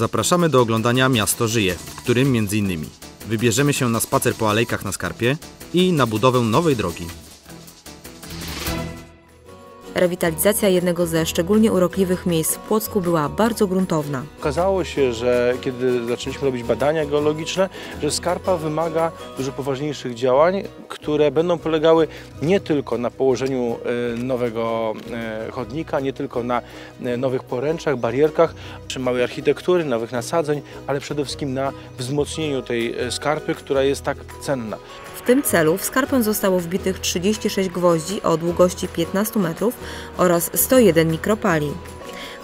Zapraszamy do oglądania Miasto Żyje, w którym m.in. wybierzemy się na spacer po alejkach na Skarpie i na budowę nowej drogi. Rewitalizacja jednego ze szczególnie urokliwych miejsc w Płocku była bardzo gruntowna. Okazało się, że kiedy zaczęliśmy robić badania geologiczne, że skarpa wymaga dużo poważniejszych działań, które będą polegały nie tylko na położeniu e, nowego e, chodnika, nie tylko na e, nowych poręczach, barierkach, czy małej architektury, nowych nasadzeń, ale przede wszystkim na wzmocnieniu tej skarpy, która jest tak cenna. W tym celu w skarpę zostało wbitych 36 gwoździ o długości 15 metrów oraz 101 mikropali.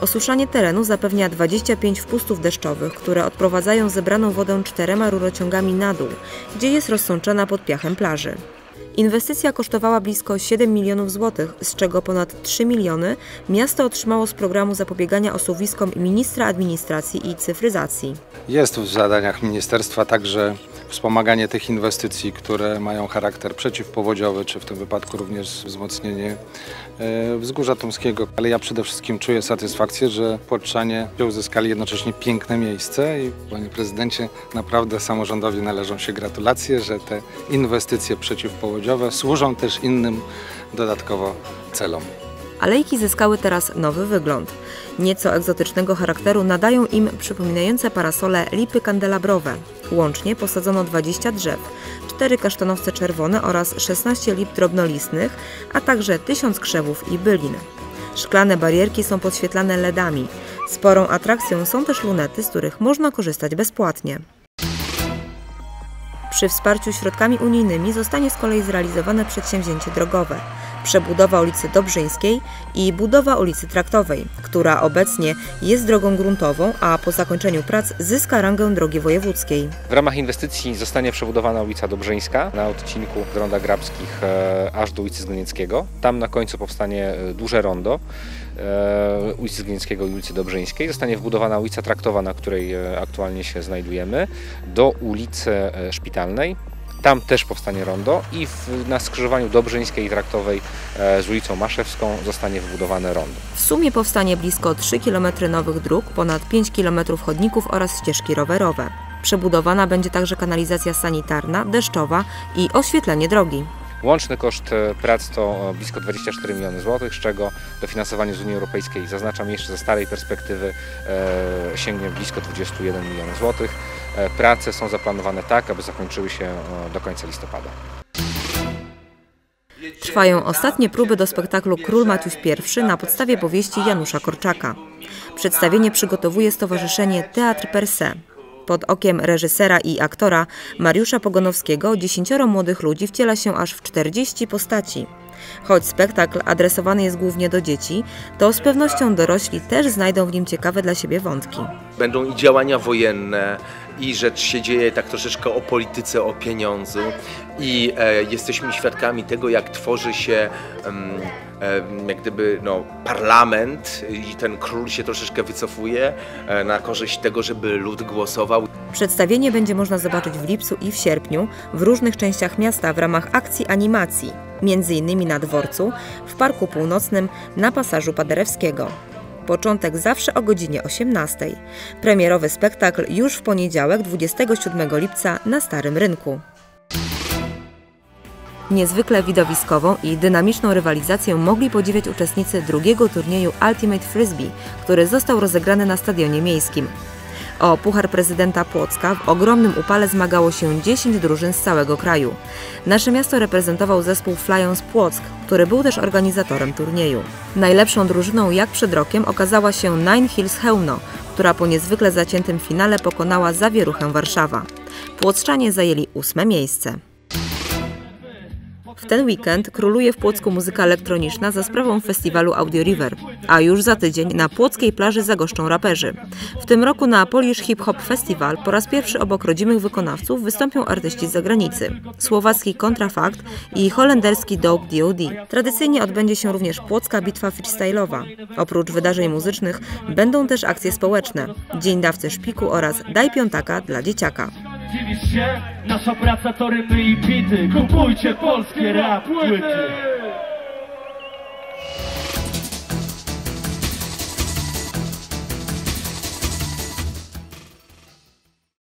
Osuszanie terenu zapewnia 25 wpustów deszczowych, które odprowadzają zebraną wodę czterema rurociągami na dół, gdzie jest rozsączana pod piachem plaży. Inwestycja kosztowała blisko 7 milionów złotych, z czego ponad 3 miliony miasto otrzymało z programu zapobiegania osuwiskom ministra administracji i cyfryzacji. Jest w zadaniach ministerstwa także wspomaganie tych inwestycji, które mają charakter przeciwpowodziowy, czy w tym wypadku również wzmocnienie e, wzgórza Tomskiego. Ale ja przede wszystkim czuję satysfakcję, że Płoczanie uzyskali jednocześnie piękne miejsce i panie prezydencie, naprawdę samorządowi należą się gratulacje, że te inwestycje przeciwpowodziowe służą też innym dodatkowo celom. Alejki zyskały teraz nowy wygląd. Nieco egzotycznego charakteru nadają im przypominające parasole lipy kandelabrowe. Łącznie posadzono 20 drzew, 4 kasztanowce czerwone oraz 16 lip drobnolistnych, a także 1000 krzewów i bylin. Szklane barierki są podświetlane LEDami. Sporą atrakcją są też lunety, z których można korzystać bezpłatnie. Przy wsparciu środkami unijnymi zostanie z kolei zrealizowane przedsięwzięcie drogowe przebudowa ulicy Dobrzyńskiej i budowa ulicy Traktowej, która obecnie jest drogą gruntową, a po zakończeniu prac zyska rangę drogi wojewódzkiej. W ramach inwestycji zostanie przebudowana ulica Dobrzyńska na odcinku z Ronda Grabskich e, aż do ulicy Zgonieckiego. Tam na końcu powstanie e, duże rondo e, ulicy Zgonieckiego i ulicy Dobrzyńskiej. Zostanie wbudowana ulica Traktowa, na której aktualnie się znajdujemy, do ulicy Szpitalnej. Tam też powstanie rondo i w, na skrzyżowaniu Dobrzyńskiej i Traktowej e, z ulicą Maszewską zostanie wybudowane rondo. W sumie powstanie blisko 3 km nowych dróg, ponad 5 km chodników oraz ścieżki rowerowe. Przebudowana będzie także kanalizacja sanitarna, deszczowa i oświetlenie drogi. Łączny koszt e, prac to blisko 24 miliony złotych, z czego dofinansowanie z Unii Europejskiej, zaznaczam jeszcze ze starej perspektywy, e, sięgnie blisko 21 milionów złotych. E, prace są zaplanowane tak, aby zakończyły się do końca listopada. Trwają ostatnie próby do spektaklu Król Maciuś I na podstawie powieści Janusza Korczaka. Przedstawienie przygotowuje Stowarzyszenie Teatr Per Se. Pod okiem reżysera i aktora Mariusza Pogonowskiego dziesięcioro młodych ludzi wciela się aż w 40 postaci. Choć spektakl adresowany jest głównie do dzieci, to z pewnością dorośli też znajdą w nim ciekawe dla siebie wątki. Będą i działania wojenne, i rzecz się dzieje tak troszeczkę o polityce, o pieniądzu i e, jesteśmy świadkami tego, jak tworzy się e, jak gdyby no, parlament i ten król się troszeczkę wycofuje e, na korzyść tego, żeby lud głosował. Przedstawienie będzie można zobaczyć w lipcu i w sierpniu w różnych częściach miasta w ramach akcji animacji, między innymi na dworcu, w Parku Północnym, na pasażu Paderewskiego. Początek zawsze o godzinie 18. Premierowy spektakl już w poniedziałek 27 lipca na Starym Rynku. Niezwykle widowiskową i dynamiczną rywalizację mogli podziwiać uczestnicy drugiego turnieju Ultimate Frisbee, który został rozegrany na stadionie miejskim. O Puchar Prezydenta Płocka w ogromnym upale zmagało się 10 drużyn z całego kraju. Nasze miasto reprezentował zespół Flyons Płock, który był też organizatorem turnieju. Najlepszą drużyną jak przed rokiem okazała się Nine Hills Chełmno, która po niezwykle zaciętym finale pokonała Zawieruchę Warszawa. Płockczanie zajęli ósme miejsce. W ten weekend króluje w Płocku muzyka elektroniczna za sprawą festiwalu Audio River, a już za tydzień na płockiej plaży zagoszczą raperzy. W tym roku na Polish Hip Hop Festival po raz pierwszy obok rodzimych wykonawców wystąpią artyści z zagranicy. Słowacki Kontrafakt i holenderski Dope D.O.D. Tradycyjnie odbędzie się również płocka bitwa freestyle'owa. Oprócz wydarzeń muzycznych będą też akcje społeczne. Dzień dawcy szpiku oraz Daj piątaka dla dzieciaka. Dziwisz się? Nasza praca to rymy i bity Kupujcie polskie rap płyty